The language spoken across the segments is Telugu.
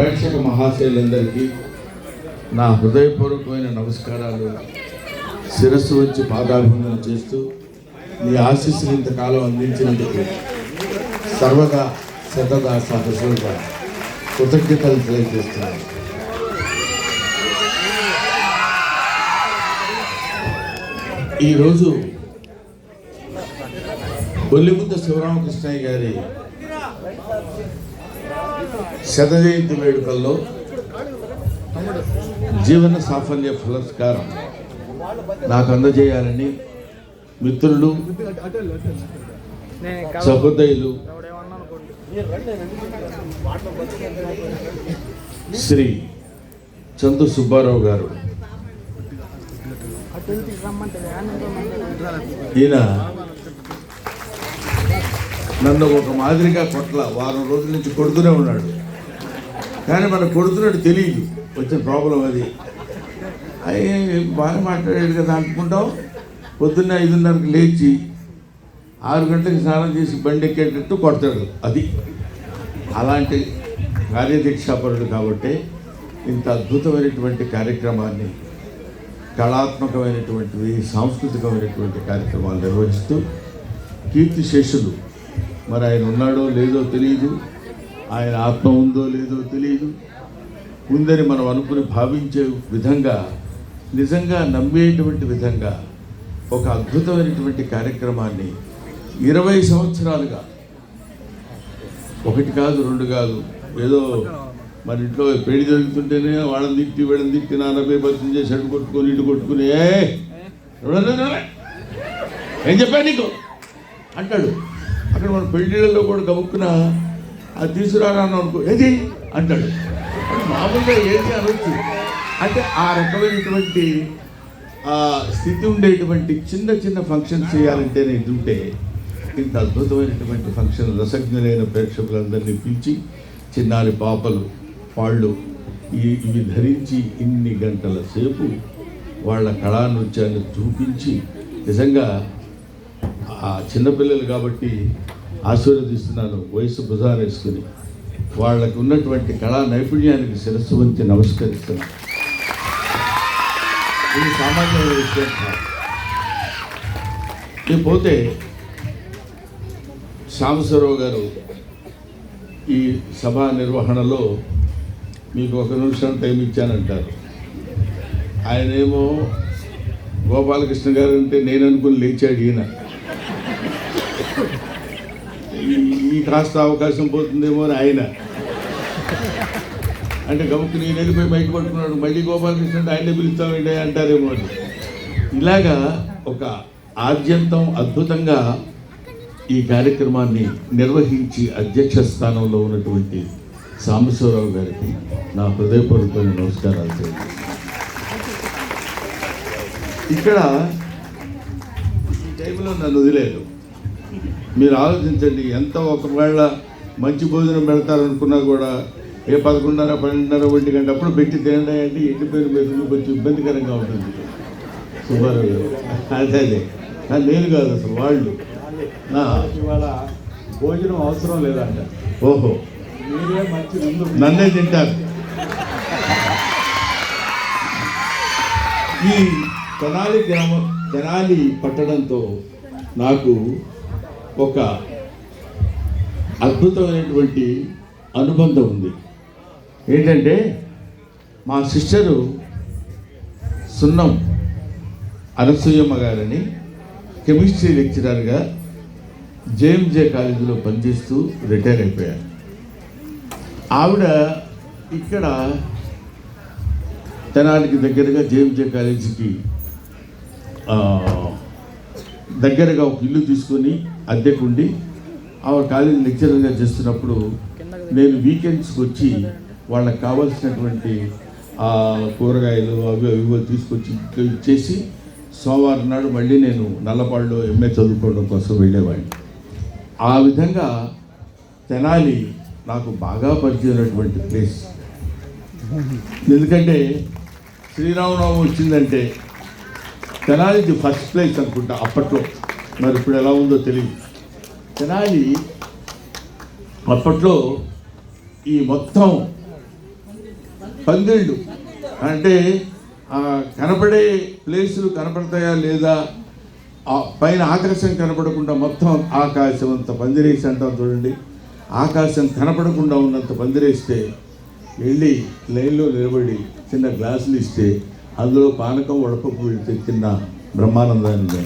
ప్రేక్షక మహాశైలందరికీ నా హృదయపూర్వకమైన నమస్కారాలు. శిరస్సు వచ్చి పాదాభివందనం చేస్తూ మీ ఆశీస్సులు ఇంతకాలం అందించినందుకు సర్వదా శతదా సహసులుగా కృతజ్ఞతలు తెలియజేస్తున్నాను. ఈరోజు బొల్లిముద్ద శివరామకృష్ణయ్య గారి శత జయంతి వేడుకల్లో జీవన సాఫల్య పురస్కారం నాకు అందజేయాలని మిత్రులు సహృదయులు శ్రీ చందు సుబ్బారావు గారు. ఈయన నన్ను ఒక మాదిరిగా కొట్ల. వారం రోజుల నుంచి కొడుతూనే ఉన్నాడు. కానీ మనకు కొడుతున్నట్టు తెలియదు వచ్చిన ప్రాబ్లం అది. అవి బాగా మాట్లాడాడు కదా అనుకుంటాం. పొద్దున్న ఐదున్నరకు లేచి ఆరు గంటలకు స్నానం చేసి బండి ఎక్కేటట్టు కొడతాడు. అది. అలాంటి కార్యదీక్షాపరుడు కాబట్టి ఇంత అద్భుతమైనటువంటి కార్యక్రమాన్ని కళాత్మకమైనటువంటివి సాంస్కృతికమైనటువంటి కార్యక్రమాలు నిర్వహిస్తూ కీర్తిశేషులు మరి ఆయన ఉన్నాడో లేదో తెలియదు ఆయన ఆత్మ ఉందో లేదో తెలియదు ఉందని మనం అనుకుని భావించే విధంగా నిజంగా నమ్మేటువంటి విధంగా ఒక అద్భుతమైనటువంటి కార్యక్రమాన్ని ఇరవై సంవత్సరాలుగా ఒకటి కాదు రెండు కాదు ఏదో మన ఇంట్లో పెళ్ళి జరుగుతుంటేనే వాళ్ళని తిట్టి వీళ్ళని తిట్టి నాన్నపై భర్తం చేసి అటు కొట్టుకొని ఇటు కొట్టుకుని ఏం చెప్పా నీకు? అంటాడు. అక్కడ మన పెళ్ళిళ్ళలో కూడా గబుక్కున అది తీసుకురాను అనుకో ఏది? అంటాడు. అంటే మామూలుగా ఏది అనొచ్చు. అంటే ఆ రకమైనటువంటి ఆ స్థితి ఉండేటువంటి చిన్న చిన్న ఫంక్షన్ చేయాలంటే ఇది ఉంటే ఇంత అద్భుతమైనటువంటి ఫంక్షన్ రసజ్ఞులైన ప్రేక్షకులందరినీ పిలిచి చిన్నారి పాపలు వాళ్ళు ఇవి ధరించి ఇన్ని గంటల సేపు వాళ్ళ కళా నృత్యాన్ని చూపించి నిజంగా ఆ చిన్నపిల్లలు కాబట్టి ఆశీర్వదిస్తున్నాను వయసు భుజారేసుకుని వాళ్ళకు ఉన్నటువంటి కళా నైపుణ్యానికి శిరస్సు వంచి నమస్కరిస్తున్నాను. ఇది సామాన్యమైన విషయం కాదు. ఇకపోతే సాంబశివరావు గారు ఈ సభా నిర్వహణలో మీకు ఒక నిమిషం టైం ఇచ్చానంటారు. ఆయనేమో గోపాలకృష్ణ గారు అంటే నేను అనుకుని లేచాడు ఈయన. కాస్త అవకాశం పోతుందేమో అని ఆయన. అంటే గమకు నేను వెళ్ళిపోయి బయట పట్టుకున్నాడు. మళ్ళీ గోపాలకృష్ణ అంటే ఆయనే పిలుస్తామంటే అంటారేమో అని. ఇలాగా ఒక ఆద్యంతం అద్భుతంగా ఈ కార్యక్రమాన్ని నిర్వహించి అధ్యక్ష స్థానంలో ఉన్నటువంటి సాంబశివరావు గారికి నా హృదయపూర్వకమైన నమస్కారాలు చేయండి ఇక్కడ ఈ టైంలో నన్ను వదిలేదు మీరు ఆలోచించండి ఎంత ఒకవేళ మంచి భోజనం పెడతారనుకున్నా కూడా ఏ పదకొండున్నర పన్నెండున్నర ఒంటి గంట అప్పుడు పెట్టి తినండి అంటే ఎండిపోయిన మెతులు కొంచెం ఇబ్బందికరంగా ఉంటుంది. సుబ్బారావు గారు. అదే అదే. నేను కాదు అసలు వాళ్ళు. భోజనం అవసరం లేదంట. ఓహో. మీరే మంచి ముందు నన్నే తింటారు. ఈ తెనాలి గ్రామం తెనాలి పట్టడంతో నాకు ఒక అద్భుతమైనటువంటి అనుబంధం ఉంది. ఏంటంటే మా సిస్టరు సున్నం అనసూయమ్మ గారని కెమిస్ట్రీ లెక్చరర్గా జేఎంజే కాలేజీలో పనిచేస్తూ రిటైర్ అయిపోయారు. ఆవిడ ఇక్కడ తెనాలికి దగ్గరగా జేఎంజే కాలేజీకి దగ్గరగా ఒక ఇల్లు తీసుకొని అద్దెకుండి ఆమె కాలేజీ లెక్చరర్గా చేస్తున్నప్పుడు నేను వీకెండ్స్కి వచ్చి వాళ్ళకి కావాల్సినటువంటి ఆ కూరగాయలు అవి ఇవి తీసుకొచ్చి ఇచ్చేసి సోమవారం నాడు మళ్ళీ నేను నల్లపాడులో ఎంఏ చదువుకోవడం కోసం వెళ్ళేవాడిని. ఆ విధంగా తెనాలి నాకు బాగా పరిచయమైనటువంటి ప్లేస్ ఎందుకంటే శ్రీరామనవమి వచ్చిందంటే తెనాలి ది ఫస్ట్ ప్లేస్ అనుకుంటా అప్పట్లో. మరి ఇప్పుడు ఎలా ఉందో తెలియదు. తెనాలి. అప్పట్లో ఈ మొత్తం పందిళ్ళు అంటే కనపడే ప్లేసులు కనపడతాయా లేదా? పైన ఆకాశం కనపడకుండా మొత్తం ఆకాశం అంత పందిరేసి అంటాం చూడండి. ఆకాశం కనపడకుండా ఉన్నంత పందిరేస్తే వెళ్ళి లైన్లో నిలబడి చిన్న గ్లాసులు ఇస్తే అందులో పానకం వడపప్పు పెడితే చిన్న బ్రహ్మానందాన్ని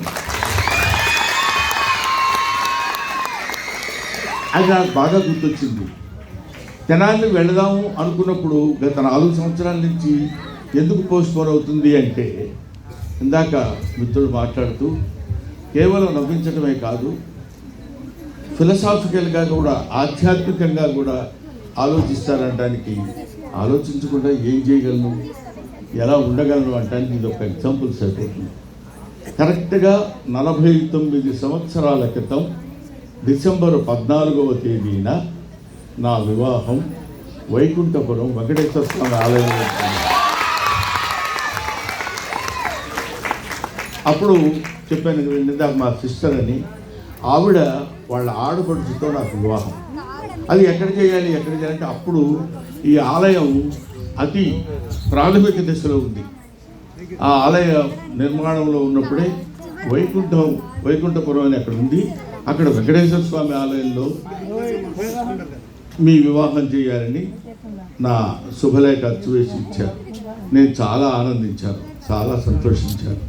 అది నాకు బాగా గుర్తొచ్చింది. తెనాలి వెళదాము అనుకున్నప్పుడు గత నాలుగు సంవత్సరాల నుంచి ఎందుకు పోస్ట్పోన్ అవుతుంది అంటే ఇందాక మిత్రుడు మాట్లాడుతూ కేవలం నవ్వించడమే కాదు ఫిలసాఫికల్గా కూడా ఆధ్యాత్మికంగా కూడా ఆలోచిస్తారనడానికి ఆలోచించకుండా ఏం చేయగలను ఎలా ఉండగలను అంటానికి ఇది ఒక ఎగ్జాంపుల్ సరిపోతుంది. కరెక్ట్గా నలభై తొమ్మిది సంవత్సరాల క్రితం డిసెంబర్ పద్నాలుగవ తేదీన నా వివాహం వైకుంఠపురం వెంకటేశ్వర స్వామి ఆలయంలో అప్పుడు చెప్పాను కదా, ఇందాక మా సిస్టర్ అని. ఆవిడ వాళ్ళ ఆడపడుచుతో నాకు వివాహం. అది ఎక్కడ చేయాలి ఎక్కడ చేయాలంటే అప్పుడు ఈ ఆలయం అతి ప్రాథమిక దశలో ఉంది. ఆ ఆలయ నిర్మాణంలో ఉన్నప్పుడే వైకుంఠం వైకుంఠపురం అని అక్కడ ఉంది. అక్కడ వెంకటేశ్వర స్వామి ఆలయంలో మీ వివాహం చేయాలని నా శుభలేఖ చూసి ఇచ్చారు. నేను చాలా ఆనందించాను చాలా సంతోషించాను.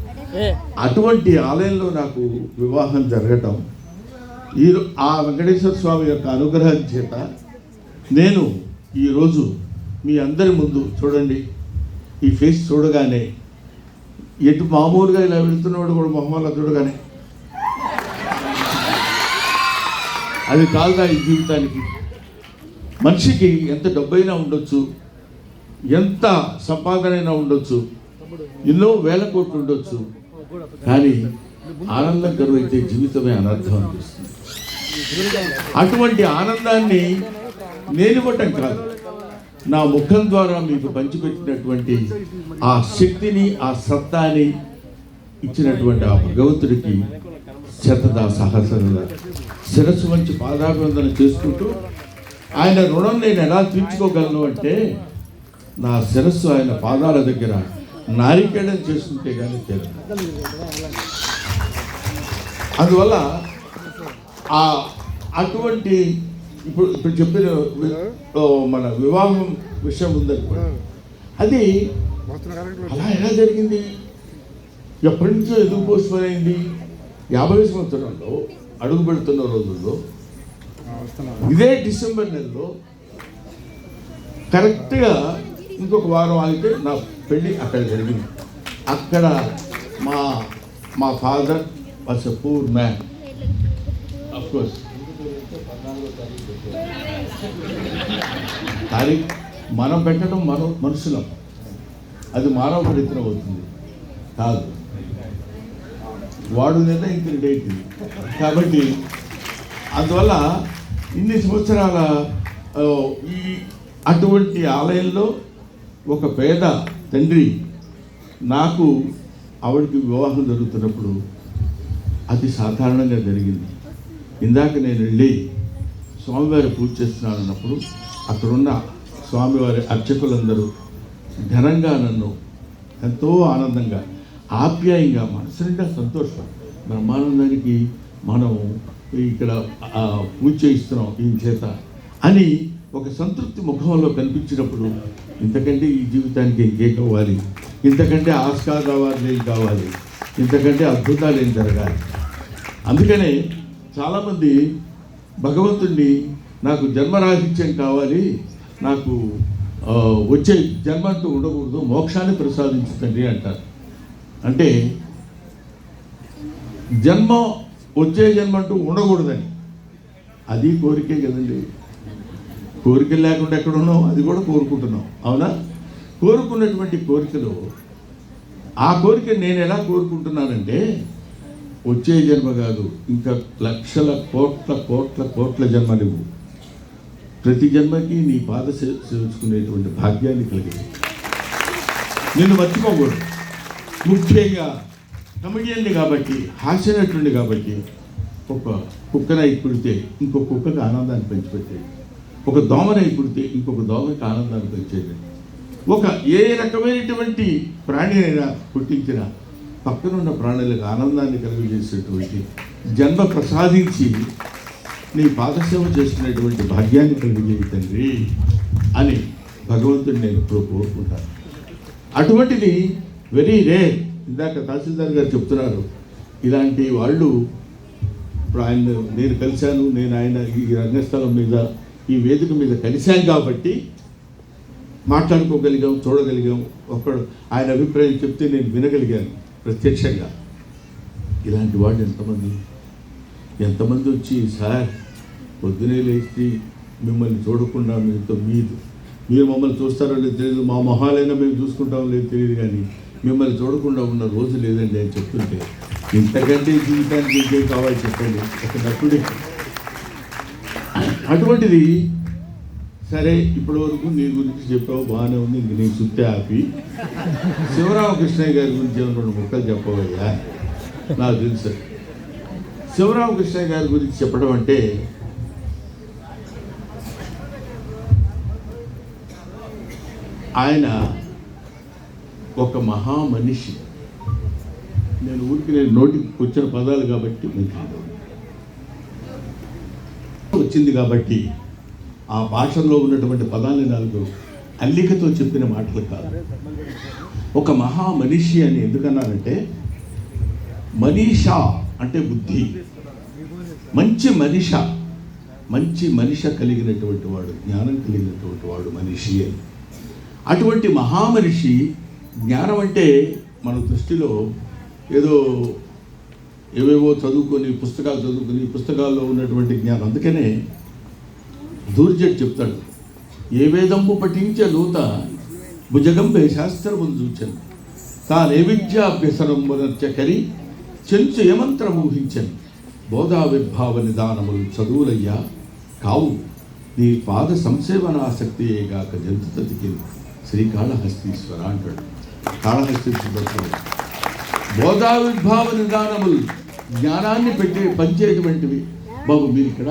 అటువంటి ఆలయంలో నాకు వివాహం జరగటం ఈ ఆ వెంకటేశ్వర స్వామి యొక్క అనుగ్రహం చేత నేను ఈరోజు మీ అందరి ముందు చూడండి ఈ ఫేస్ చూడగానే ఎటు మామూలుగా ఇలా వెళుతున్నవాడు కూడా మొహమ్మల్లా చూడగానే అది కాదా ఈ జీవితానికి. మనిషికి ఎంత డబ్బైనా ఉండొచ్చు ఎంత సంపాదనైనా ఉండొచ్చు ఎన్నో వేల కోట్లు ఉండొచ్చు కానీ ఆనందం కరువైతే జీవితమే అనర్థం అనిపిస్తుంది. అటువంటి ఆనందాన్ని నేను ఇవ్వటం కాదు. నా ముఖం ద్వారా మీకు పంచిపెట్టినటువంటి ఆ శక్తిని ఆ సత్తాని ఇచ్చినటువంటి ఆ భగవంతుడికి శతదా సహస్రదా శిరస్సు వంచి పాదాభివందన చేసుకుంటూ ఆయన రుణం నేను ఎలా తీర్చుకోగలను అంటే నా శిరస్సు ఆయన పాదాల దగ్గర నారికేళం చేసుకుంటే కానీ తెలియదు అందువల్ల ఆ అటువంటి ఇప్పుడు ఇప్పుడు చెప్పిన మన వివాహం విషయం ఉందనుకోండి. అది అలా ఎలా జరిగింది? ఎప్పటి నుంచో ఎందుకు పోస్ట్ అయింది? యాభై సంవత్సరంలో అడుగు పెడుతున్న రోజుల్లో ఇదే డిసెంబర్ నెలలో కరెక్ట్గా ఇంకొక వారం ఆగితే నా పెళ్ళి అక్కడ జరిగింది. అక్కడ మా మా father was a poor man. Of course. తారీఖ్ మనం పెట్టడం మన మనుషులం. అది మానవ ప్రయత్నం అవుతుంది. కాదు. వాడు నిర్ణయించిన డేట్. కాబట్టి అందువల్ల ఇన్ని సంవత్సరాల ఈ అటువంటి ఆలయంలో ఒక పేద తండ్రి నాకు ఆవిడకి వివాహం జరుగుతున్నప్పుడు అతి సాధారణంగా జరిగింది. ఇందాక నేను వెళ్ళి స్వామివారి పూజ చేస్తున్నాను అన్నప్పుడు అక్కడున్న స్వామివారి అర్చకులందరూ ఘనంగా నన్ను ఎంతో ఆనందంగా ఆప్యాయంగా మనసు నిండా సంతోషం. బ్రహ్మానందానికి మనం ఇక్కడ పూజ చేయిస్తున్నాం ఈయన చేత అని ఒక సంతృప్తి ముఖంలో కనిపించినప్పుడు ఇంతకంటే ఈ జీవితానికి ఇంకేం కావాలి? ఇంతకంటే ఆస్కార్ అవార్డులు ఏం కావాలి? ఇంతకంటే అద్భుతాలు ఏం జరగాలి? అందుకనే చాలామంది భగవంతుణ్ణి నాకు జన్మరాహిత్యం కావాలి నాకు వచ్చే జన్మంటూ ఉండకూడదు మోక్షాన్ని ప్రసాదించుతండి అంటారు. అంటే జన్మ వచ్చే జన్మ అంటూ ఉండకూడదని. అది కోరికే కదండి. కోరికలు లేకుండా ఎక్కడ ఉన్నాం అది కూడా కోరుకుంటున్నాం అవునా? కోరుకున్నటువంటి కోరికలు ఆ కోరిక నేను ఎలా కోరుకుంటున్నానంటే వచ్చే జన్మ కాదు. ఇంకా లక్షల కోట్ల కోట్ల కోట్ల జన్మ నువ్వు ప్రతి జన్మకి నీ బాధ చేర్చుకునేటువంటి భాగ్యాన్ని కలిగింది నిన్ను మర్చిపోకూడదు. ముఖ్యంగా కమిడియన్ని కాబట్టి హాస్యనటుడిని కాబట్టి ఒక కుక్కనై పుడితే ఇంకో కుక్కకి ఆనందాన్ని పెంచిపెట్టేది. ఒక దోమనై పుడితే ఇంకొక దోమకి ఆనందాన్ని పెంచేది. ఒక ఏ రకమైనటువంటి ప్రాణి అయినా పుట్టించిన పక్కనున్న ప్రాణులకు ఆనందాన్ని కలుగజేసేటువంటి జన్మ ప్రసాదించి నీ పాదసేవ చేస్తున్నటువంటి భాగ్యాన్ని కలిగజేయి తండ్రి అని భగవంతుడిని నేను ఇప్పుడు కోరుకుంటాను. అటువంటిది వెరీ రే ఇందాక తహసీల్దార్ గారు చెప్తున్నారు ఇలాంటి వాళ్ళు ఇప్పుడు ఆయన నేను కలిశాను నేను ఆయన ఈ రంగస్థలం మీద ఈ వేదిక మీద కలిశాం కాబట్టి మాట్లాడుకోగలిగాం చూడగలిగాం. ఒకడు ఆయన అభిప్రాయం చెప్తే నేను వినగలిగాను ప్రత్యక్షంగా. ఇలాంటి వాళ్ళు ఎంతమంది? ఎంతమంది వచ్చి సార్ పొద్దునే లేచి మిమ్మల్ని చూడకుండా మీతో మీరు మీరు మమ్మల్ని చూస్తారో లేదో తెలియదు మా మొహాలైనా మేము చూసుకుంటాం లేదు తెలియదు కానీ మిమ్మల్ని చూడకుండా ఉన్న రోజు లేదండి అని చెప్తుంటే ఇంతకంటే జీవితానికి ఇంకేం కావాలి చెప్పండి. ఒక అటువంటిది సరే ఇప్పటి వరకు నీ గురించి చెప్పావు బాగానే ఉంది ఇంక నీ సుత్తే ఆపి. శివరామకృష్ణయ్య గారి గురించి ఏమైనా రెండు ముక్కలు చెప్పవయ్యా? నాకు తెలుసు. శివరామకృష్ణయ్య గారి గురించి చెప్పడం అంటే ఆయన ఒక మహా మనిషి నేను ఊరికి నేను నోటికి వచ్చిన పదాలు కాబట్టి వచ్చింది కాబట్టి ఆ భాషలో ఉన్నటువంటి పదాన్ని నాలుగు అల్లికతో చెప్పిన మాటలు కాదు. ఒక మహా మనిషి అని ఎందుకన్నానంటే మనీషా అంటే బుద్ధి. మంచి మనిష మంచి మనిష కలిగినటువంటి వాడు జ్ఞానం కలిగినటువంటి వాడు మనిషి అని. అటువంటి మహామనిషి జ్ఞానం అంటే మన దృష్టిలో ఏదో ఏవేవో చదువుకొని పుస్తకాలు చదువుకొని పుస్తకాల్లో ఉన్నటువంటి జ్ఞానం. అందుకనే దూర్జట్ చెప్తాడు ఏ వేదంబు పఠించే లూత భుజగంబే చూచాను. తాను ఏ విద్యాభ్యసనమునర్చకరి చెంచు ఏమంత్రం ఊహించను. బోధావిర్భావ నిదానములు చదువులయ్యా కావు. నీ పాద సంసేవనాసక్తియేగాక జంతుతతికి శ్రీకాళహస్తీశ్వర అంటాడు. కాళహస్తీశ్వరుడు బోధావిర్భావ నిదానములు జ్ఞానాన్ని పెట్టే పంచేటువంటివి బాబు మీరు ఇక్కడ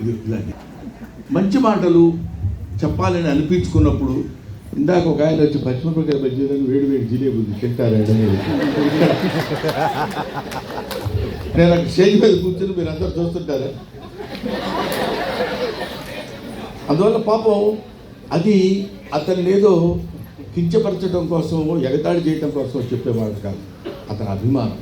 ఇది ఇలాంటి మంచి మాటలు చెప్పాలని అనిపించుకున్నప్పుడు ఇందాక ఒక ఆయన వచ్చి పచ్చిమిరపకాయ బజ్జీలని వేడి వేడి జిలేబీ ఉంది తింటారు నేను అక్కడ స్టేజ్ మీద కూర్చొని మీరు అందరు చూస్తుంటారు? అందువల్ల పాపం అది అతన్ని ఏదో కించపరచడం కోసమో ఎగతాళి చేయడం కోసమో చెప్పేవాడు కాదు. అతని అభిమానం.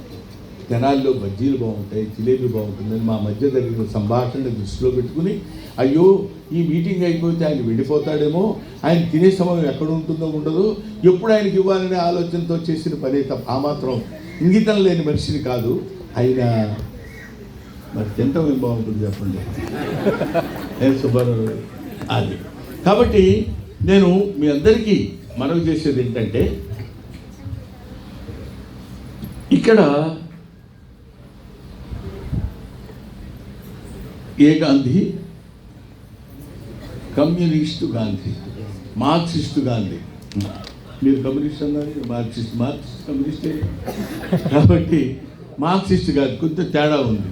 తెనాల్లో బజ్జీలు బాగుంటాయి జిలేబీ బాగుంటుందని మా మధ్య జరిగిన సంభాషణ దృష్టిలో పెట్టుకుని అయ్యో ఈ మీటింగ్ అయిపోతే ఆయన వెళ్ళిపోతాడేమో ఆయన తినే సమయం ఎక్కడ ఉంటుందో ఉండదు ఎప్పుడు ఆయనకి ఇవ్వాలనే ఆలోచనతో చేసిన పని తప్ప ఆ మాత్రం ఇంగితం లేని మనిషిని కాదు. ఆయన మరి తింటాం ఏం బాగుంటుంది చెప్పండి. ఏ సుబ్బారావు అది. కాబట్టి నేను మీ అందరికీ మనవి చేసేది ఏంటంటే ఇక్కడ ఏ గాంధీ? కమ్యూనిస్టు గాంధీ. మార్క్సిస్టు గాంధీ. మీరు కమ్యూనిస్ట్ అన్నారు మార్క్సిస్ట్ మార్క్సిస్ట్ కమ్యూనిస్టే. కాబట్టి మార్క్సిస్ట్ గాంధీ కొంత తేడా ఉంది.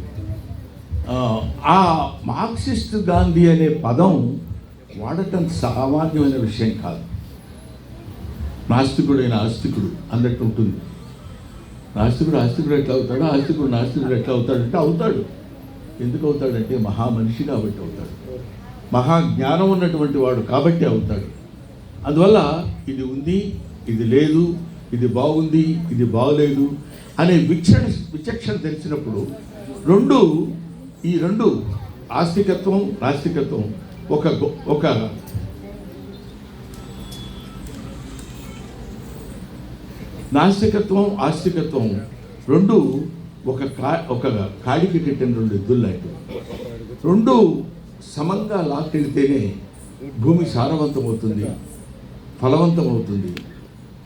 ఆ మార్క్సిస్ట్ గాంధీ అనే పదం వాడటం సామాన్యమైన విషయం కాదు. నాస్తికుడైన ఆస్తికుడు అన్నట్టు ఉంటుంది. నాస్తికుడు ఆస్తికుడు ఎట్లా అవుతాడు? ఆస్తికుడు నాస్తికుడు ఎట్లా అవుతాడంటే అవుతాడు. ఎందుకు అవుతాడంటే మహా మనిషి కాబట్టి అవుతాడు. మహా జ్ఞానం ఉన్నటువంటి వాడు కాబట్టి అవుతాడు. అందువల్ల ఇది ఉంది ఇది లేదు ఇది బాగుంది ఇది బాగలేదు అనే విచక్షణ విచక్షణ తెలిసినప్పుడు రెండు ఈ రెండు ఆస్తికత్వం నాస్తికత్వం ఒక ఒక నాస్తికత్వం ఆస్తికత్వం రెండు ఒక కా ఒక కాడికి కట్టిన రెండు ఎద్దులు రెండు సమంగా లాక్కెడితేనే భూమి సారవంతమవుతుంది ఫలవంతమవుతుంది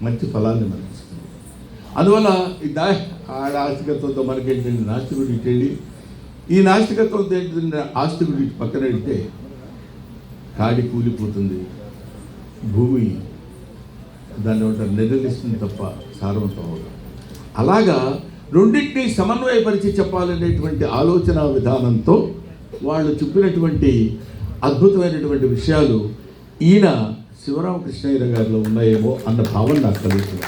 మంచి ఫలాన్ని మనకిస్తుంది. అందువల్ల ఈ దా ఆడ ఆస్తికత్వంతో మనకేంటండి నాస్తికుడు ఇటు ఈ నాస్తికత్వంతో ఏంటంటే ఆస్తికుడు ఇటు పక్కన వెళ్తే కాడి కూలిపోతుంది భూమి దాన్ని ఉంటారు నిరలిస్తుంది తప్ప సారవంతం అవ్వదు అలాగా రెండింటినీ సమన్వయపరిచి చెప్పాలనేటువంటి ఆలోచన విధానంతో వాళ్ళు చెప్పినటువంటి అద్భుతమైనటువంటి విషయాలు ఈయన శివరామకృష్ణయ్య గారిలో ఉన్నాయేమో అన్న భావన నాకు కలుగుతుంది.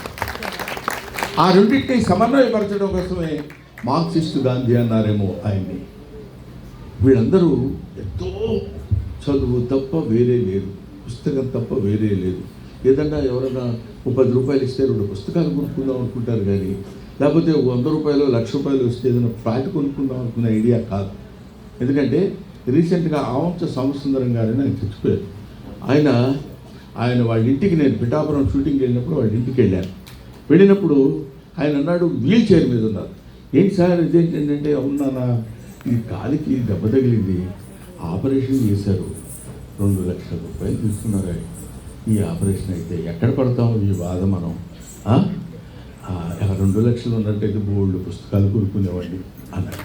ఆ రెండింటిని సమన్వయపరచడం కోసమే మార్క్సిస్టు గాంధీ అన్నారేమో ఆయన్ని. వీళ్ళందరూ ఎంతో చదువు తప్ప వేరే లేదు పుస్తకం తప్ప వేరే లేదు. ఏదన్నా ఎవరైనా ముప్పై రూపాయలు ఇస్తే రెండు పుస్తకాలు కొనుక్కుందాం అనుకుంటారు కానీ లేకపోతే వంద రూపాయలు లక్ష రూపాయలు వస్తే ఏదైనా ఫ్లాట్ కొనుక్కుందాం అనుకున్న ఐడియా కాదు. ఎందుకంటే రీసెంట్గా ఆవంశ సాంబసుందరం గారని ఆయన చచ్చిపోయారు. ఆయన ఆయన వాళ్ళ ఇంటికి నేను పిఠాపురం షూటింగ్కి వెళ్ళినప్పుడు వాళ్ళ ఇంటికి వెళ్ళాను. వెళ్ళినప్పుడు ఆయన అన్నాడు వీల్ చైర్ మీద ఉన్నారు. ఏంటి సార్ ఇదేంటంటే అవునా ఈ కాలికి దెబ్బ తగిలింది. ఆపరేషన్ చేశారు. రెండు లక్షల రూపాయలు తీసుకున్నారు ఆయన. ఈ ఆపరేషన్ అయితే ఎక్కడ పడతాం ఈ బాధ మనం ఆ? రెండు లక్షలు ఉన్నట్టయితే బోల్డ్ పుస్తకాలు కొనుక్కునేవాడిని అన్నాడు.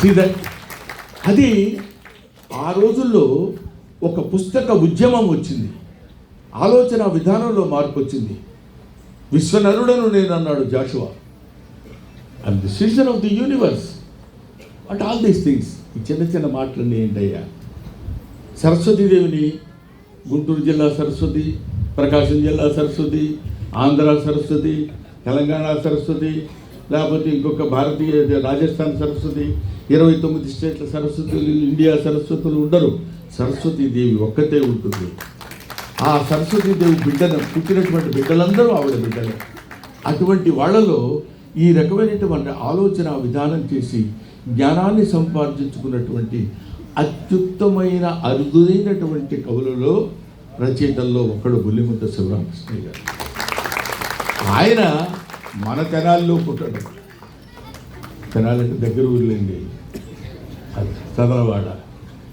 See అది ఆ రోజుల్లో ఒక పుస్తక ఉద్యమం వచ్చింది. ఆలోచన విధానంలో మార్పు వచ్చింది. విశ్వనరుడను నేను అన్నాడు Jashuva. And the citizen of the universe and all these things ఈ చిన్న చిన్న మాటలన్నీ ఏంటయ్యా? సరస్వతీదేవిని గుంటూరు జిల్లా సరస్వతి ప్రకాశం జిల్లా సరస్వతి ఆంధ్ర సరస్వతి తెలంగాణ సరస్వతి లేకపోతే ఇంకొక భారతీయ రాజస్థాన్ సరస్వతి ఇరవై తొమ్మిది స్టేట్ల సరస్వతులు ఇండియా సరస్వతులు ఉండరు. సరస్వతీదేవి ఒక్కతే ఉంటుంది. ఆ సరస్వతీదేవి బిడ్డను పుట్టినటువంటి బిడ్డలందరూ ఆవిడ బిడ్డలే. అటువంటి వాళ్ళలో ఈ రకమైనటువంటి ఆలోచన విధానం చేసి జ్ఞానాన్ని సంపాదించుకున్నటువంటి అత్యుత్తమైన అరుదైనటువంటి కవులలో రచయితల్లో ఒకడు బుల్లిముద్ద శివరామకృష్ణయ్య గారు. ఆయన మన తెనాల్లో పుట్టాడు. తెనాలకు దగ్గర ఊర్లేండి. అది చదలవాడ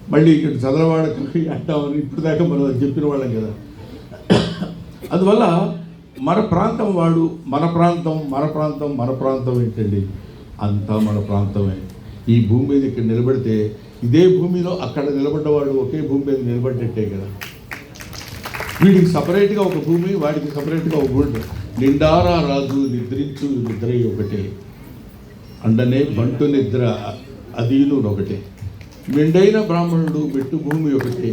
మళ్ళీ ఇక్కడ చదలవాడ అంటామని ఇప్పుడు దాకా మనం చెప్పిన వాళ్ళం కదా. అందువల్ల మన ప్రాంతం వాడు మన ప్రాంతం మన ప్రాంతం మన ప్రాంతం ఏంటండి? అంతా మన ప్రాంతమే. ఈ భూమి మీద ఇక్కడ నిలబడితే ఇదే భూమిలో అక్కడ నిలబడ్డవాడు ఒకే భూమి మీద నిలబడ్డట్టే కదా. వీడికి సపరేట్గా ఒక భూమి వాడికి సపరేట్గా ఒక భూమి నిండారా రాజు నిద్రించు నిద్ర ఒకటే. అండనే బంటు నిద్ర అదీను ఒకటే. మెండైన బ్రాహ్మణుడు మెట్టు భూమి ఒకటే.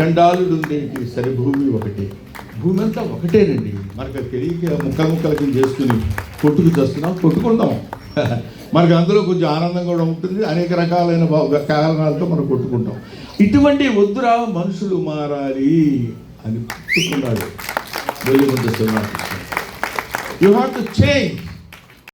చండాలుడు ఉండేటి సరి భూమి ఒకటే. భూమి అంతా ఒకటేనండి. మనకు తెలియక ముక్కలు ముక్కలు కింద చేసుకుని కొట్టుకు చేస్తున్నాం కొట్టుకుందాం. మనకు అందులో కొంచెం ఆనందం కూడా ఉంటుంది. అనేక రకాలైన కారణాలతో మనం కొట్టుకుంటాం. ఇటువంటి వద్దురా మనుషులు మారాలి అని పుట్టుకున్నాడు యు హ్యావ్ టు చేంజ్